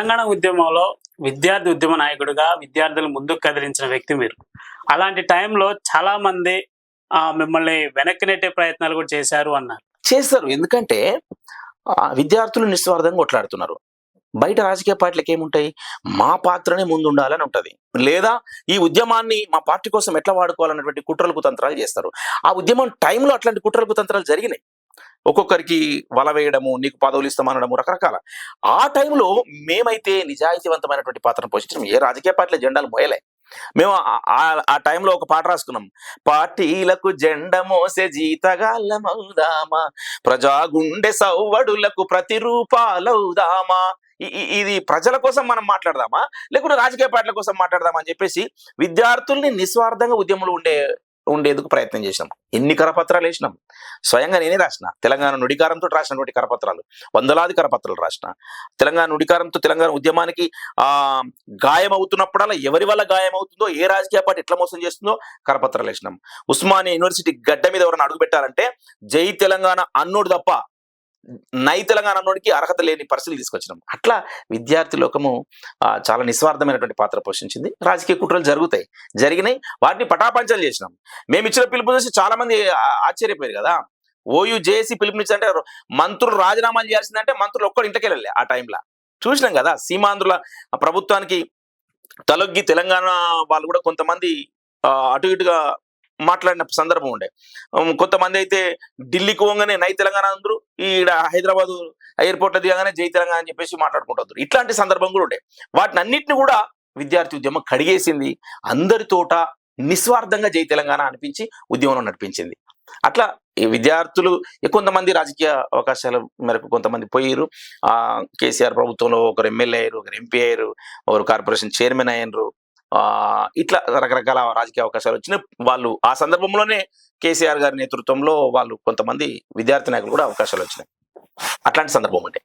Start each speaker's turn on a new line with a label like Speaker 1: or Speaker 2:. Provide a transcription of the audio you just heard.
Speaker 1: తెలంగాణ ఉద్యమంలో విద్యార్థి ఉద్యమ నాయకుడిగా విద్యార్థులు ముందుకు కదిలించిన వ్యక్తి మీరు. అలాంటి టైంలో చాలా మంది ఆ, మిమ్మల్ని వెనక్కి నెట్టే ప్రయత్నాలు కూడా చేశారు అన్నారు.
Speaker 2: చేస్తారు. ఎందుకంటే ఆ, విద్యార్థులు నిస్వార్థంగా కొట్లాడుతున్నారు. బయట రాజకీయ పార్టీలకు ఏముంటాయి? మా పాత్రనే ముందు ఉండాలని ఉంటది. లేదా ఈ ఉద్యమాన్ని మా పార్టీ కోసం ఎట్లా వాడుకోవాలన్నటువంటి కుట్రలు కుతంత్రాలు చేస్తారు. ఆ ఉద్యమం టైంలో అట్లాంటి కుట్రలు కుతంత్రాలు జరిగినాయి. ఒక్కొక్కరికి వల వేయడము నీకు పదవులు ఇస్తామనడము రకరకాల. ఆ టైంలో మేమైతే నిజాయితీవంతమైనటువంటి పాత్రను పోషించడం ఏ రాజకీయ పార్టీల జెండాలు మోయలే. మేము ఆ- టైంలో ఒక పాట రాసుకున్నాం. పార్టీలకు జెండ మోసే జీతగాళ్ళమవుదామా ప్రజా గుండె సవ్వడులకు ప్రతిరూపాలవుదామా ఇది ప్రజల కోసం మనం మాట్లాడదామా? లేకుంటే రాజకీయ పార్టీల కోసం మాట్లాడదామా అని చెప్పేసి విద్యార్థుల్ని నిస్వార్థంగా ఉద్యమంలో ఉండే ఉండేందుకు ప్రయత్నం చేసినాం. ఎన్ని కరపత్రాలు వేసినాం? స్వయంగా నేనే రాసిన. తెలంగాణ నుడికారంతో రాసినటువంటి కరపత్రాలు. వందలాది కరపత్రాలు రాసిన. తెలంగాణ నుడికారంతో తెలంగాణ ఉద్యమానికి ఆ గాయం అవుతున్నప్పుడల్లా ఎవరి వల్ల గాయం అవుతుందో ఏ రాజకీయ పార్టీ ఎట్లా మోసం చేస్తుందో కరపత్రాలు వేసినాం. ఉస్మానియా యూనివర్సిటీ గడ్డ మీద ఎవరైనా అడుగు పెట్టాలంటే జై తెలంగాణ అన్నోడు తప్ప నై తెలంగాణ అన్నోడికి అర్హత లేని పరిస్థితులు తీసుకొచ్చినాం. అట్లా విద్యార్థి లోకము చాలా నిస్వార్థమైనటువంటి పాత్ర పోషించింది. రాజకీయ కుట్రలు జరుగుతాయి. జరిగినాయి. వాటిని పటాపంచలు చేసినాం. మేము ఇచ్చిన పిలుపు చూసి చాలా మంది ఆశ్చర్యపోయారు కదా. ఓయూ జేఏసీ పిలుపునిచ్చి అంటే మంత్రులు రాజీనామాలు చేయాల్సిందంటే మంత్రులు ఒక్కడు ఇంటికి వెళ్ళలే ఆ టైంలో. చూసినాం కదా సీమాంధ్రుల ప్రభుత్వానికి తలొగ్గి తెలంగాణ వాళ్ళు కూడా కొంతమంది ఆ, అటు ఇటుగా మాట్లాడిన సందర్భం ఉండే. కొంతమంది అయితే ఢిల్లీకి పోగానే నై తెలంగాణ అందరూ ఈడ హైదరాబాద్ ఎయిర్పోర్ట్లో దిగగానే జై తెలంగాణ అని చెప్పేసి మాట్లాడుకుంటారు ఇట్లాంటి సందర్భం కూడా ఉండే. వాటిని అన్నింటిని కూడా విద్యార్థి ఉద్యమం కడిగేసింది. అందరి తోట నిస్వార్థంగా జై తెలంగాణ అనిపించి ఉద్యమంలో నడిపించింది. అట్లా ఈ విద్యార్థులు కొంతమంది రాజకీయ అవకాశాల మేరకు కొంతమంది పోయారు ఆ కేసీఆర్ ప్రభుత్వంలో ఒకరు ఎమ్మెల్యే అయ్యారు ఒకరు ఎంపీ అయ్యారు ఒకరు కార్పొరేషన్ చైర్మన్ అయ్యారు. ఇట్లా రకరకాల రాజకీయ అవకాశాలు వచ్చినాయి వాళ్ళు ఆ సందర్భంలోనే కేసీఆర్ గారి నేతృత్వంలో వాళ్ళు కొంతమంది విద్యార్థి నాయకులు కూడా అవకాశాలు వచ్చినాయి. అట్లాంటి సందర్భం అంటే